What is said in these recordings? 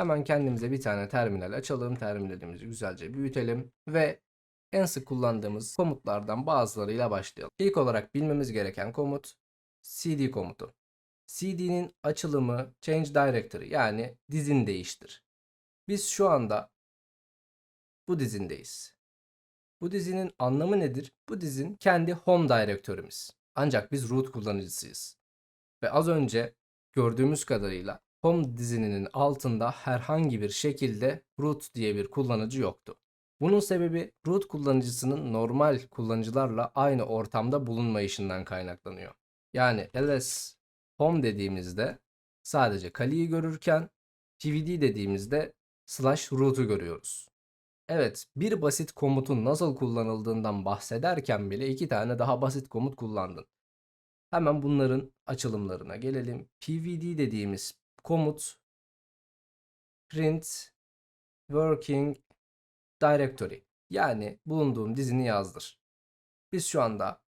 Hemen kendimize bir tane terminal açalım. Terminalimizi güzelce büyütelim ve en sık kullandığımız komutlardan bazılarıyla başlayalım. İlk olarak bilmemiz gereken komut cd komutu. cd'nin açılımı change directory yani dizin değiştir. Biz şu anda bu dizindeyiz. Bu dizinin anlamı nedir? Bu dizin kendi home direktörümüz. Ancak biz root kullanıcısıyız. Ve az önce gördüğümüz kadarıyla home dizinin altında herhangi bir şekilde root diye bir kullanıcı yoktu. Bunun sebebi root kullanıcısının normal kullanıcılarla aynı ortamda bulunmayışından kaynaklanıyor. Yani ls home dediğimizde sadece Kali'yi görürken pvd dediğimizde slash root'u görüyoruz. Evet, bir basit komutun nasıl kullanıldığından bahsederken bile iki tane daha basit komut kullandın. Hemen bunların açılımlarına gelelim. pvd dediğimiz komut print working directory yani bulunduğum dizini yazdır. Biz şu anda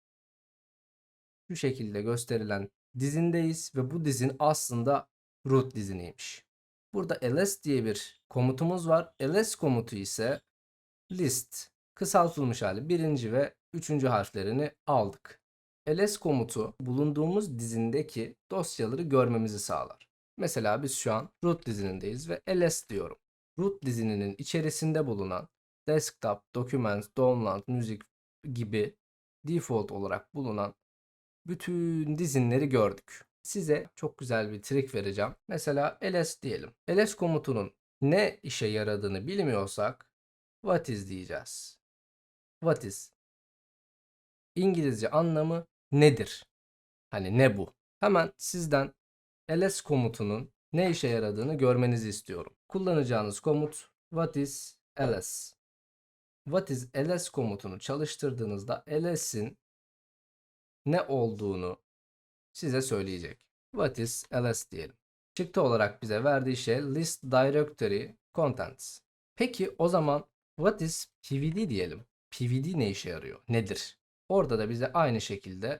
şu şekilde gösterilen dizindeyiz ve bu dizin aslında root diziniymiş. Burada ls diye bir komutumuz var. ls komutu ise list kısaltılmış hali birinci ve üçüncü harflerini aldık. ls komutu bulunduğumuz dizindeki dosyaları görmemizi sağlar. Mesela biz şu an root dizinindeyiz ve ls diyorum. Root dizinin içerisinde bulunan desktop, documents, download, müzik gibi default olarak bulunan bütün dizinleri gördük. Size çok güzel bir trik vereceğim. Mesela ls diyelim. ls komutunun ne işe yaradığını bilmiyorsak what is diyeceğiz. What is? İngilizce anlamı nedir? Hani ne bu? Hemen sizden ls komutunun ne işe yaradığını görmenizi istiyorum. Kullanacağınız komut what is ls. What is ls komutunu çalıştırdığınızda ls'in ne olduğunu size söyleyecek. What is ls diyelim. Çıktı olarak bize verdiği şey list directory contents. Peki o zaman what is pvd diyelim. pvd ne işe yarıyor? Nedir? Orada da bize aynı şekilde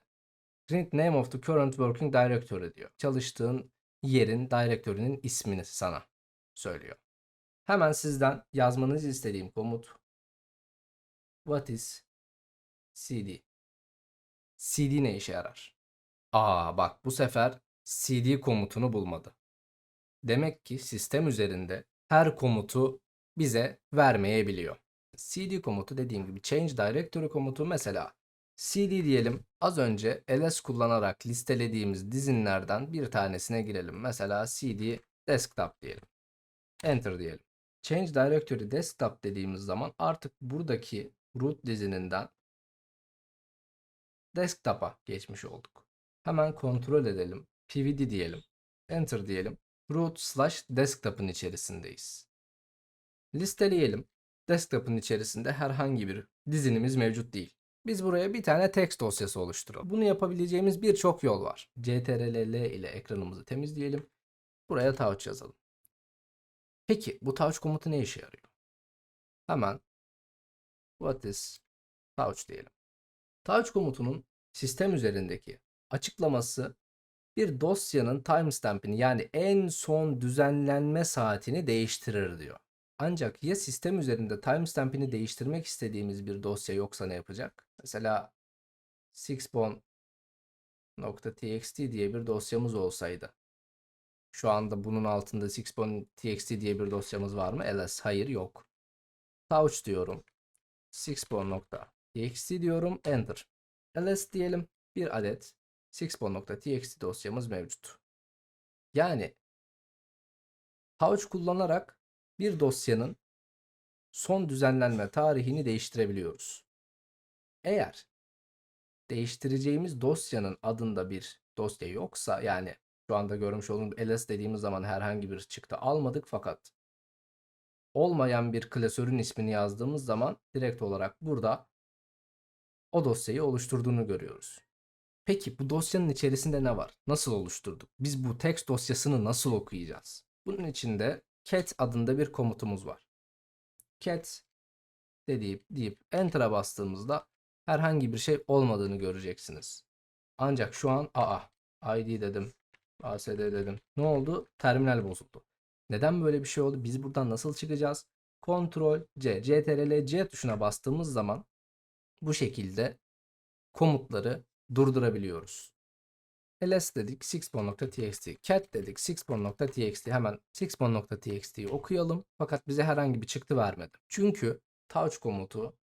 print name of the current working directory diyor. Çalıştığın yerin direktörünün ismini sana söylüyor. Hemen sizden yazmanızı istediğim komut what is cd. cd ne işe yarar? Aa bak bu sefer cd komutunu bulmadı. Demek ki sistem üzerinde her komutu bize vermeyebiliyor. cd komutu dediğim gibi change directory komutu mesela cd diyelim az önce ls kullanarak listelediğimiz dizinlerden bir tanesine girelim. Mesela cd desktop diyelim. Enter diyelim. Change directory desktop dediğimiz zaman artık buradaki root dizininden desktop'a geçmiş olduk. Hemen kontrol edelim. pvd diyelim. Enter diyelim. Root slash desktop'ın içerisindeyiz. Listeleyelim. Desktop'ın içerisinde herhangi bir dizinimiz mevcut değil. Biz buraya bir tane text dosyası oluşturalım. Bunu yapabileceğimiz birçok yol var. CTRL-L ile ekranımızı temizleyelim. Buraya touch yazalım. Peki bu touch komutu ne işe yarıyor? Hemen what is touch diyelim. Touch komutunun sistem üzerindeki açıklaması bir dosyanın timestamp'ini yani en son düzenlenme saatini değiştirir diyor. Ancak ya sistem üzerinde timestamp'ini değiştirmek istediğimiz bir dosya yoksa ne yapacak? Mesela sixbon.txt diye bir dosyamız olsaydı. Şu anda bunun altında sixbon.txt diye bir dosyamız var mı? ls hayır yok. Touch diyorum. sixbon.txt diyorum. Enter. ls diyelim. Bir adet sixbon.txt dosyamız mevcut. Yani Touch kullanarak bir dosyanın son düzenlenme tarihini değiştirebiliyoruz. Eğer değiştireceğimiz dosyanın adında bir dosya yoksa yani şu anda görmüş olduğunuz ls dediğimiz zaman herhangi bir çıktı almadık fakat olmayan bir klasörün ismini yazdığımız zaman direkt olarak burada o dosyayı oluşturduğunu görüyoruz. Peki bu dosyanın içerisinde ne var? Nasıl oluşturduk? Biz bu text dosyasını nasıl okuyacağız? Bunun için de cat adında bir komutumuz var. Cat deyip, deyip enter'a bastığımızda herhangi bir şey olmadığını göreceksiniz. Ancak şu an aa id dedim, asd dedim. Ne oldu? Terminal bozuldu. Neden böyle bir şey oldu? Biz buradan nasıl çıkacağız? Ctrl C, Ctrl C tuşuna bastığımız zaman bu şekilde komutları durdurabiliyoruz. ls dedik sixbone.txt, cat dedik sixbone.txt hemen sixbone.txt'yi okuyalım fakat bize herhangi bir çıktı vermedi. Çünkü touch komutu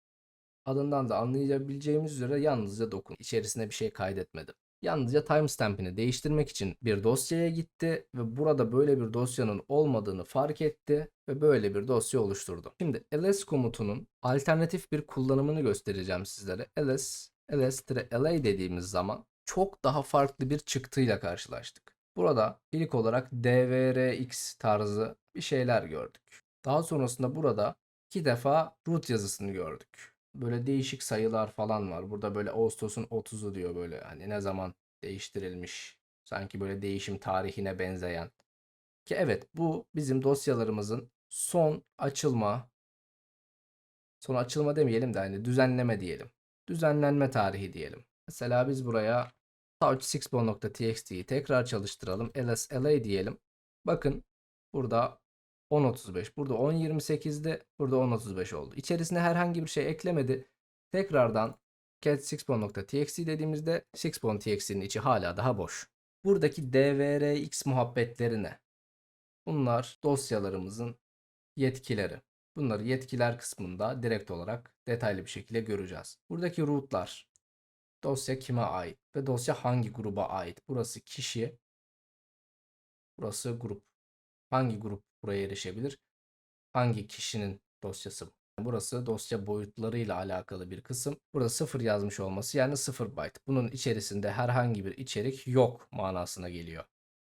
adından da anlayabileceğimiz üzere yalnızca dokun. İçerisine bir şey kaydetmedi. Yalnızca timestamp'ini değiştirmek için bir dosyaya gitti ve burada böyle bir dosyanın olmadığını fark etti ve böyle bir dosya oluşturdu. Şimdi ls komutunun alternatif bir kullanımını göstereceğim sizlere. ls ls-la dediğimiz zaman çok daha farklı bir çıktıyla karşılaştık. Burada ilk olarak dvrx tarzı bir şeyler gördük. Daha sonrasında burada iki defa root yazısını gördük. Böyle değişik sayılar falan var. Burada böyle Ağustos'un 30'u diyor böyle hani ne zaman değiştirilmiş. Sanki böyle değişim tarihine benzeyen. Ki evet bu bizim dosyalarımızın son açılma son açılma demeyelim de hani düzenleme diyelim. Düzenlenme tarihi diyelim. Mesela biz buraya touch6.txt'yi tekrar çalıştıralım. lsla diyelim. Bakın burada 10.35. Burada 10.28'de. Burada 10.35 oldu. İçerisine herhangi bir şey eklemedi. Tekrardan cat 6.txt dediğimizde 6.txt'nin içi hala daha boş. Buradaki dvrx muhabbetleri ne? Bunlar dosyalarımızın yetkileri. Bunları yetkiler kısmında direkt olarak detaylı bir şekilde göreceğiz. Buradaki rootlar dosya kime ait ve dosya hangi gruba ait? Burası kişi, burası grup. Hangi grup buraya erişebilir? Hangi kişinin dosyası bu? Burası dosya boyutlarıyla alakalı bir kısım. Burada 0 yazmış olması yani 0 byte. Bunun içerisinde herhangi bir içerik yok manasına geliyor.